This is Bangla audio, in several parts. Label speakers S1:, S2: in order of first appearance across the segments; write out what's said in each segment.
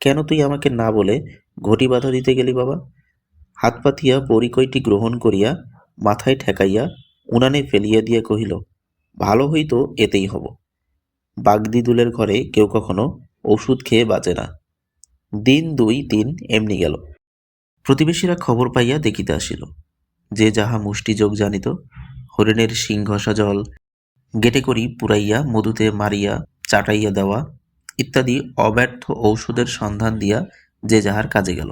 S1: কেন তুই আমাকে না বলে ঘটি বাধা দিতে গেলি বাবা? হাত পাতিয়া পরিকয়টি গ্রহণ করিয়া মাথায় ঠেকাইয়া উনানে ফেলিয়া দিয়া কহিল, ভালো হইতো এতেই হব। বাগদিদুলের ঘরে কেউ কখনো ওষুধ খেয়ে বাঁচে না। দিন দুই দিন এমনি গেল। প্রতিবেশীরা খবর পাইয়া দেখিতে আসিল। যে যাহা মুষ্টিযোগ জানিত, হরিণের ঘষা জল গেটে করি পুরাইয়া মধুতে মারিয়া চাটাইয়া দেওয়া ইত্যাদি অব্যর্থ ঔষধের সন্ধান দিয়া যে যাহার কাজে গেল।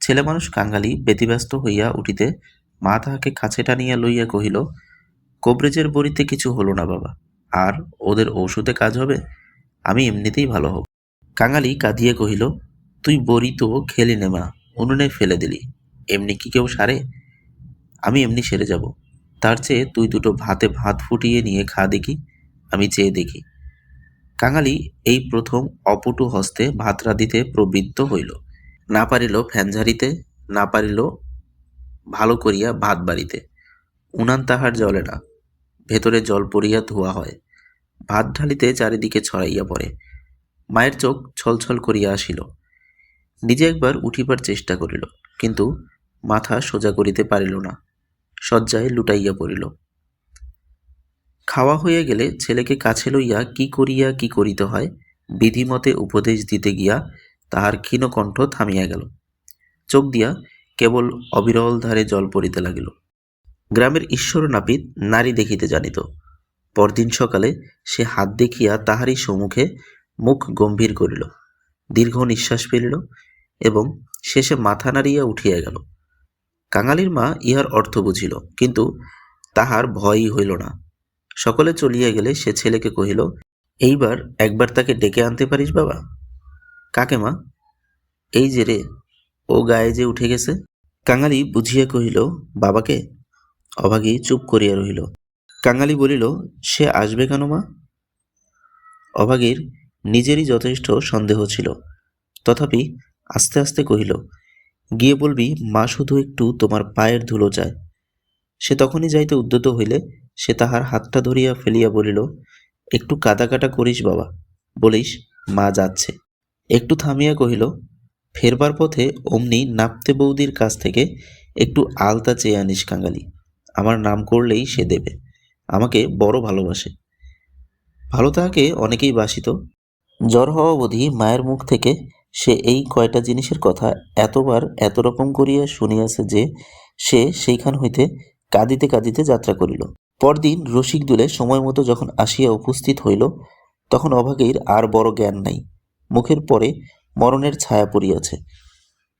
S1: ছেলে মানুষ কাঙ্গালি ব্যতিব্যস্ত হইয়া উঠিতে মা তাহাকে কাছে টানিয়া লইয়া কহিল, কোবরেজের বড়িতে কিছু হলো না বাবা, আর ওদের ঔষধে কাজ হবে? আমি এমনিতেই ভালো হব। কাঙালি কাঁদিয়ে কহিল, তুই বড়ি তো খেলি নে মা, উনুনে ফেলে দিলি, এমনি কি কেউ সারে? আমি এমনি সেরে যাব, তার চেয়ে তুই দুটো ভাতে ভাত ফুটিয়ে নিয়ে খা দেখি, আমি চেয়ে দেখি। কাঙালি এই প্রথম অপটু হস্তে ভাত রাঁধিতে প্রবৃত্ত হইল। না পারিল ফ্যান ঝাড়িতে, না পারিল ভালো করিয়া ভাত বাড়িতে। উনান তাহার জলে না, ভেতরে জল পড়িয়া ধোয়া হয়। ভাত ঢালিতে চারিদিকে ছড়াইয়া পড়ে। মায়ের চোখ ছলছল করিয়া আসিল। নিজে একবার উঠিবার চেষ্টা করিল, কিন্তু মাথা সোজা করিতে পারিল না। শয্যায় লুটাইয়া পড়িল। খাওয়া হইয়া গেলে ছেলেকে কাছে লইয়া কি করিয়া কি করিতে হয়, বিধিমতে উপদেশ দিতে গিয়া তাহার ক্ষীণকণ্ঠ থামিয়া গেল। চোখ দিয়া কেবল অবিরল ধারে জল পড়িতে লাগিল। গ্রামের ঈশ্বর নাপিত নারী দেখিতে জানিত। পরদিন সকালে সে হাত দেখিয়া তাহারই সম্মুখে মুখ গম্ভীর করিল। দীর্ঘ নিঃশ্বাস ফেলিল এবং শেষে মাথা নাড়িয়া উঠিয়া গেল। কাঙালির মা ইহার অর্থ বুঝিল, কিন্তু তাহার ভয়ই হইল না। সকলে চলিয়া গেলে সে ছেলেকে কহিল, এইবার একবার তাকে ডেকে আনতে পারিস বাবা? কাকে মা এই যে রে, ও গায়ে যে উঠে গেছে? কাঙালি বুঝিয়া কহিল, বাবাকে? অভাগী চুপ করিয়া রহিল। কাঙালি বলিল, সে আসবে কেন মা? অভাগীর নিজেরই যথেষ্ট সন্দেহ ছিল। তথাপি আস্তে আস্তে কহিল, গিয়ে বলবি, মা শুধু একটু তোমার পায়ের ধুলো চায়। সে তখনই যাইতে উদ্যত হইলে সে তাহার হাতটা ধরিয়া ফেলিয়া বলিল, একটু কাদা কাটা করিস বাবা। বলিস, মা যাচ্ছে। একটু থামিয়া কহিল, ফেরবার পথে অমনি নাপতে বৌদির কাছ থেকে একটু আলতা চেয়ে আনিস কাঙালি। আমার নাম করলেই সে দেবে। আমাকে বড় ভালোবাসে। ভালো তাহাকে অনেকেই বাসিত। জ্বর হওয়া অবধি মায়ের মুখ থেকে সে এই কয়টা জিনিসের কথা এতবার এত রকম করিয়া শুনিয়াছে যে সে সেইখান হইতে কাঁদিতে কাঁদিতে যাত্রা করিল। পরদিন রসিক দুলে সময় মতো যখন আসিয়া উপস্থিত হইল, তখন অভাগীর আর বড় জ্ঞান নাই। মুখের পরে মরণের ছায়া পড়িয়াছে।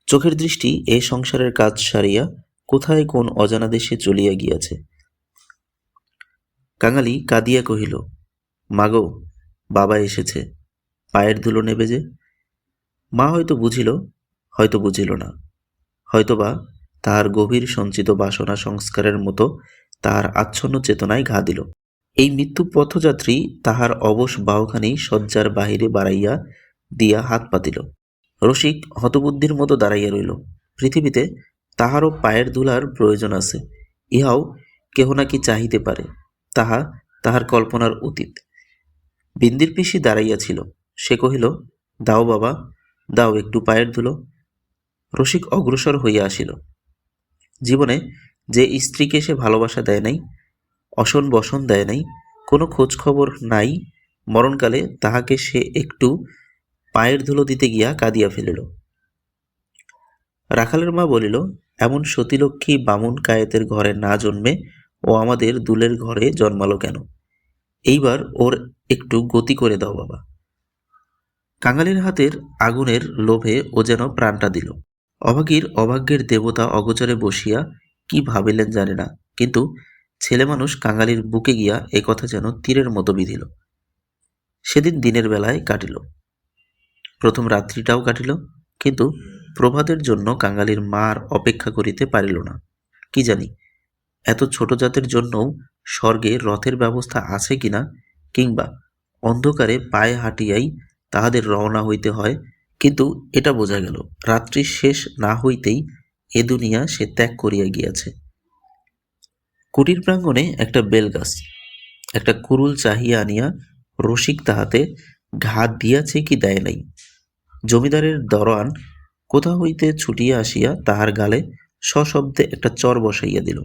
S1: চোখের দৃষ্টি এ সংসারের কাজ সারিয়া কোথায় কোন অজানা দেশে চলিয়া গিয়াছে। কাঙালি কাঁদিয়া কহিল, মাগো, বাবা এসেছে। পায়ের ধুলো নেবে যে? মা হয়তো বুঝিল হয়তো বুঝিল না। হয়তোবা তাহার গভীর সঞ্চিত বাসনা সংস্কারের মতো তাহার আচ্ছন্ন চেতনায় ঘা দিল। এই মৃত্যু পথযাত্রী তাহার অবশ বাহুখানি শয্যার বাহিরে বাড়াইয়া দিয়া হাত পাতিল। রসিক হতবুদ্ধির মতো দাঁড়াইয়া রইল। পৃথিবীতে তাহারও পায়ের ধুলার প্রয়োজন আছে। ইহাও কেহ নাকি চাহিতে পারে। তাহা তাহার কল্পনার অতীত। বিন্দির পিসি দাঁড়াইয়াছিল সে কহিল, দাও বাবা, দাও একটু পায়ের ধুলো। রসিক অগ্রসর হইয়া আসিল। জীবনে যে স্ত্রীকে সে ভালোবাসা দেয় নাই, অসন বসন দেয় নাই, কোনো খোঁজ খবর নাই, মরণকালে তাহাকে সে একটু পায়ের ধুলো দিতে গিয়া কাঁদিয়া ফেলিল। রাখালের মা বলিল, এমন সতীলক্ষ্মী বামুন কায়েতের ঘরে না জন্মে ও আমাদের দুলের ঘরে জন্মালো কেন? এইবার ওর একটু গতি করে দাও বাবা। কাঙালির হাতের আগুনের লোভে ও যেন প্রাণটা দিল। অভাগীর অভাগ্যের দেবতা অগোচরে বসিয়া কি ভাবিলেন জানে না। কিন্তু ছেলে মানুষ কাঙালির বুকে গিয়া এ কথা যেন তীরের মতো বিধিল। সেদিন দিনের বেলায় কাটিল। প্রথম রাত্রিটাও কাটিল, কিন্তু প্রভাতের জন্য কাঙালির মার অপেক্ষা করিতে পারিল না। কি জানি, এত ছোট জাতের জন্যও স্বর্গে রথের ব্যবস্থা আছে কিনা, কিংবা অন্ধকারে পায়ে হাঁটিয়াই তাহাদের রওনা হইতে হয়, কিন্তু এটা বোঝা গেল, রাত্রি শেষ না হইতেই এ দুনিয়া সে ত্যাগ করিয়া গিয়াছে। কুটির প্রাঙ্গণে একটা বেলগাছ, একটা কুরুল চাহিয়া আনিয়া রসিক তাহাতে ঘা দিয়াছে কি দেয় নাই। জমিদারের দরোয়ান কোথা হইতে ছুটিয়া আসিয়া তাহার গালে সশব্দে একটা চর বসাইয়া দিল।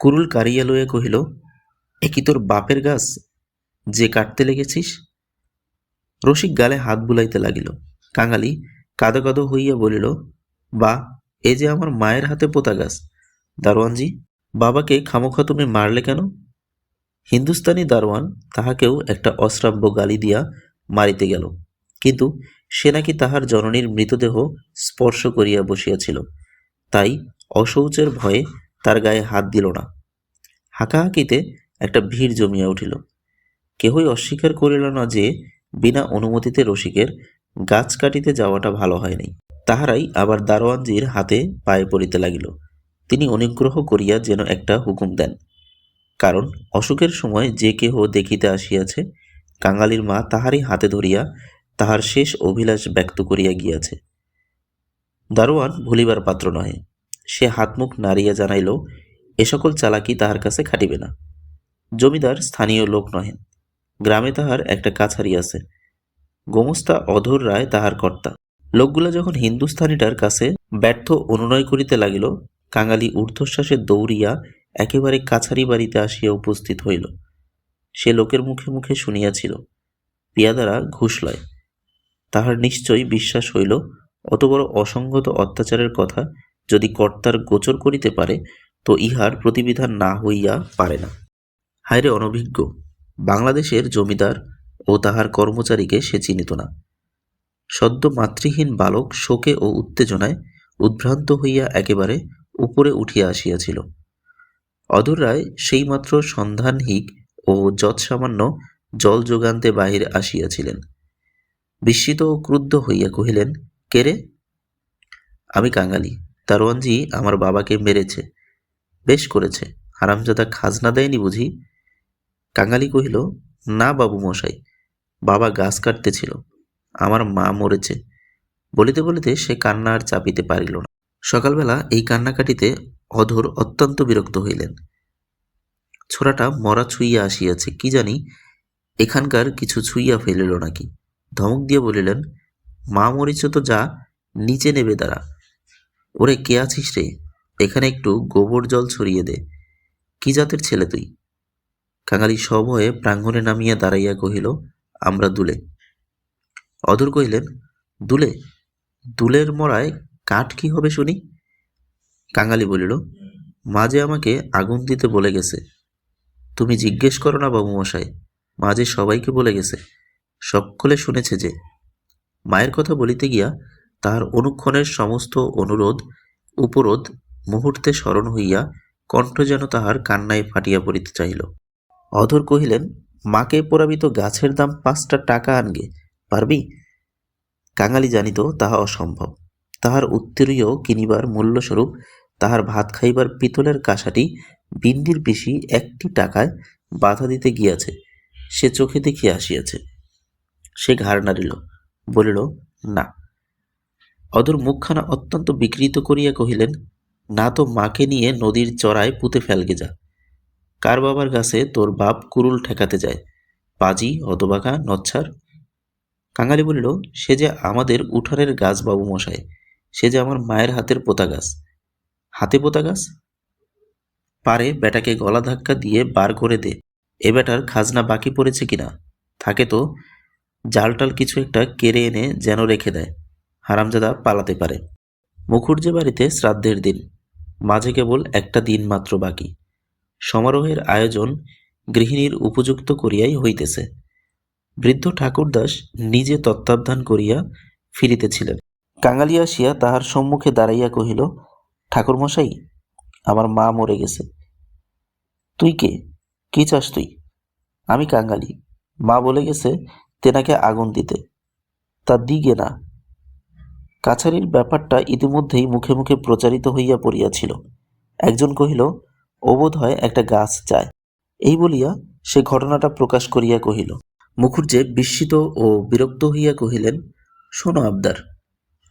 S1: কুরুল কারিয়া লইয়া কহিল, এ কি তোর বাপের গাছ? যে কাটতে লেগেছিস? রসিক গালে হাত বুলাইতে লাগিল। কাঙালি কাদো কাদো হইয়া বলিল বা এ যে আমার মায়ের হাতে পোতা গাছ। দারোয়ানজি, বাবাকে খামোখা তুমি মারলে কেন? হিন্দুস্তানি দারোয়ান তাহাকেও একটা অশ্রাব্য গালি দিয়া মারিতে গেল। কিন্তু সে নাকি তাহার জননীর মৃতদেহ স্পর্শ করিয়া বসিয়াছিল। তাই অশৌচের ভয়ে তার গায়ে হাত দিল না। হাঁকাহাঁকিতে একটা ভিড় জমিয়া উঠিল। কেহই অস্বীকার করিল না যে বিনা অনুমতিতে রসিকের গাছ কাটিতে যাওয়াটা ভালো হয়নি। তাহারাই আবার দারোয়ানজির হাতে পায়ে পড়িতে লাগিল। তিনি অনুগ্রহ করিয়া যেন একটা হুকুম দেন। কারণ অসুখের সময় যে কেহ দেখিতে আসিয়াছে, কাঙালির মা তাহারই হাতে ধরিয়া তাহার শেষ অভিলাষ ব্যক্ত করিয়া গিয়াছে। দারোয়ান ভুলিবার পাত্র নহে। সে হাতমুখ নাড়িয়া জানাইল, এ সকল চালাকি তাহার কাছে খাটিবে না। জমিদার স্থানীয় লোক নহেন গ্রামে তাহার একটা কাছারি আছে। গোমস্তা অধর রায় তাহার কর্তা। লোকগুলা যখন হিন্দুস্থানিটার কাছে ব্যর্থ অনুনয় করিতে লাগিল, কাঙালি ঊর্ধ্বশ্বাসে দৌড়িয়া একেবারে কাছারি বাড়িতে আসিয়া উপস্থিত হইল। সে লোকের মুখে মুখে শুনিয়াছিল, পিয়াদারা ঘুষ লয় তাহার নিশ্চয়ই বিশ্বাস হইল, অত বড় অসঙ্গত অত্যাচারের কথা যদি কর্তার গোচর করিতে পারে, তো ইহার প্রতিবিধান না হইয়া পারে না। হায়রে অনভিজ্ঞ, বাংলাদেশের জমিদার ও তাহার কর্মচারীকে সে চিনিত না। সদ্য মাতৃহীন বালক শোকে ও উত্তেজনায় উদ্ভ্রান্ত হইয়া একেবারে উপরে উঠিয়া আসিয়াছিল। অধর রায় সেইমাত্র সন্ধানহীক ও যৎসামান্য জল যোগান্তে বাহিরে আসিয়াছিলেন। বিস্মিত ও ক্রুদ্ধ হইয়া কহিলেন, কে রে? আমি কাঙালি। দারোয়ানজি আমার বাবাকে মেরেছে। বেশ করেছে। হারামজাদা খাজনা দেয়নি বুঝি? কাঙালি কহিল, না বাবু মশাই, বাবা গাছ কাটতেছিল। আমার মা মরেছে। বলিতে বলিতে সে কান্না আর চাপিতে পারিল না। সকালবেলা এই কান্নাকাটিতে অধর অত্যন্ত বিরক্ত হইলেন। ছোড়াটা মরা ছুঁইয়া আসিয়াছে, কি জানি এখানকার কিছু ছুঁইয়া ফেলিল নাকি। ধমক দিয়ে বলিলেন, মা মরিচ তো যা, নিচে নেবে দাঁড়া। ওরে, কে আছিস রে? এখানে একটু গোবর জল ছড়িয়ে দে। কি জাতের ছেলে তুই? কাঙালি সভয়ে প্রাঙ্গণে নামিয়া দাঁড়াইয়া কহিল, আমরা দুলে। অধর কহিলেন, দুলে, দুলের মরায় কাঠ কি হবে শুনি? কাঙালি বলিল, মাঝে আমাকে আগুন দিতে বলে গেছে। তুমি জিজ্ঞেস করো না বাবু মশাই মাঝে সবাইকে বলে গেছে। সকলে শুনেছে যে, মায়ের কথা বলিতে গিয়া তাহার অনুক্ষণের সমস্ত অনুরোধ, উপরোধ মুহূর্তে স্মরণ হইয়া কণ্ঠ যেন তাহার কান্নায় ফাটিয়া পড়িতে চাহিল। অধর কহিলেন, মাকে পোড়াবি তো গাছের দাম পাঁচটা টাকা আনগে। পারবি? কাঙালি জানিত, তাহা অসম্ভব। তাহার উত্তরীয় কিনিবার মূল্যস্বরূপ তাহার ভাত খাইবার পিতলের কাঁসাটি বিন্দির পিসি একটি টাকায় বাধা দিতে গিয়াছে। সে চোখে দেখিয়া আসিয়াছে। সে ঘাড় নাড়িল, বলিল, না। অদূর মুখখানা অত্যন্ত বিকৃত করিয়া কহিলেন, না তো মাকে নিয়ে নদীর চড়ায় পুঁতে ফেলগে যা। কার বাবার কাছে তোর বাপ কুরুল ঠেকাতে যায়? পাজি হতবাঘা নচ্ছার কাঙালি বলিল, সে যে আমাদের উঠানের গাছ বাবু মশাই, সে যে আমার মায়ের হাতের পোতা গাছ। হাতে পোতা গাছ? পারে বেটাকে গলা ধাক্কা দিয়ে বার করে দে। এ বেটার খাজনা বাকি পড়েছে কিনা? থাকে তো, জালটাল কিছু একটা কেড়ে এনে যেন রেখে দেয়। হারামজাদা পালাতে পারে। মুখুর্জে বাড়িতে শ্রাদ্ধের দিন। মাঝে কেবল একটা দিন মাত্র বাকি। সমারোহের আয়োজন গৃহিণীর উপযুক্ত করিয়াই হইতেছে। বৃদ্ধ ঠাকুরদাস নিজে তত্ত্বাবধান করিয়া ফিরিতেছিলেন। কাঙালি আসিয়া তাহার সম্মুখে দাঁড়াইয়া কহিল, ঠাকুরমশাই, আমার মা মরে গেছে। তুই কে? কি চাস তুই? আমি কাঙালি। মা বলে গেছে তেনাকে আগুন দিতে। তা দিগে না কাছারির ব্যাপারটা ইতিমধ্যেই মুখে মুখে প্রচারিত হইয়া পড়িয়াছিল। একজন কহিল, অবোধ হয় একটা গাছ চায় এই বলিয়া সে ঘটনাটা প্রকাশ করিয়া কহিল মুখুর্জে বিস্মিত ও বিরক্ত হইয়া কহিলেন, শোনো আবদার,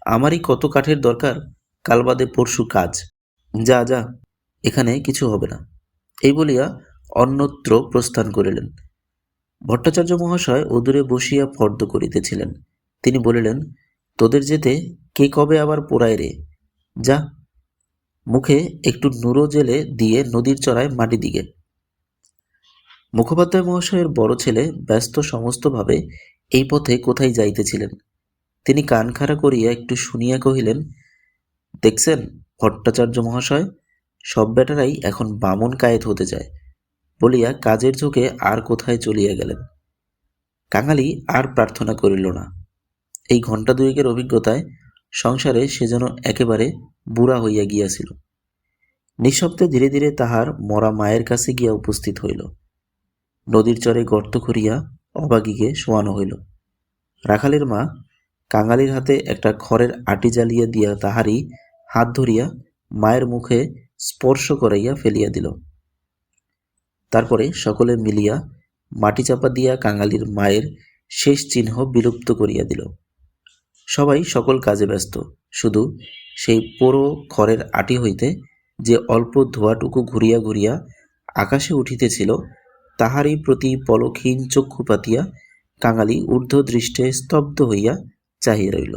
S1: আমারই কত কাঠের দরকার, কাল বাদে পরশু কাজ। যা যা, এখানে কিছু হবে না। এই বলিয়া অন্যত্র প্রস্থান করিলেন। ভট্টাচার্য মহাশয় অদূরে বসিয়া ফর্দ করিতেছিলেন। তিনি বলিলেন, তোদের যেতে কে কবে আবার পোড়ায় রে? যা, মুখে একটু নুরো জেলে দিয়ে নদীর চড়ায় মাটি দিকে মুখোপাধ্যায় মহাশয়ের বড় ছেলে ব্যস্ত সমস্তভাবে এই পথে কোথায় যাইতেছিলেন? তিনি কান খাড়া করিয়া একটু শুনিয়া কহিলেন, দেখছেন, ভট্টাচার্য মহাশয়, সব বেটারাই এখন বামন কায়েত হতে চায়। বলিয়া কাজের ঝোঁকে আর কোথায় চলিয়া গেলেন? কাঙালি আর প্রার্থনা করিল না। এই ঘণ্টা দুয়েকের অভিজ্ঞতায় সংসারে সে যেন একেবারে বুড়া হইয়া গিয়াছিল। নিঃশব্দে ধীরে ধীরে তাহার মরা মায়ের কাছে গিয়া উপস্থিত হইল। নদীর চরে গর্ত করিয়া অবাগীকে শোয়ানো হইল। রাখালের মা কাঙালির হাতে একটা খড়ের আটি জ্বালিয়া দিয়া তাহারই হাত ধরিয়া মায়ের মুখে স্পর্শ করাইয়া ফেলিয়া দিল। তারপরে সকলে মিলিয়া মাটি চাপা দিয়া কাঙালির মায়ের শেষ চিহ্ন বিলুপ্ত করিয়া দিল। সবাই সকল কাজে ব্যস্ত, শুধু সেই পোড়ো খড়ের আটি হইতে যে অল্প ধোঁয়াটুকু ঘুরিয়া ঘুরিয়া আকাশে উঠিতেছিল তাহারই প্রতি পলকহীন চক্ষু পাতিয়া কাঙালি ঊর্ধ্ব দৃষ্টে স্তব্ধ হইয়া চাহিয়া রইল।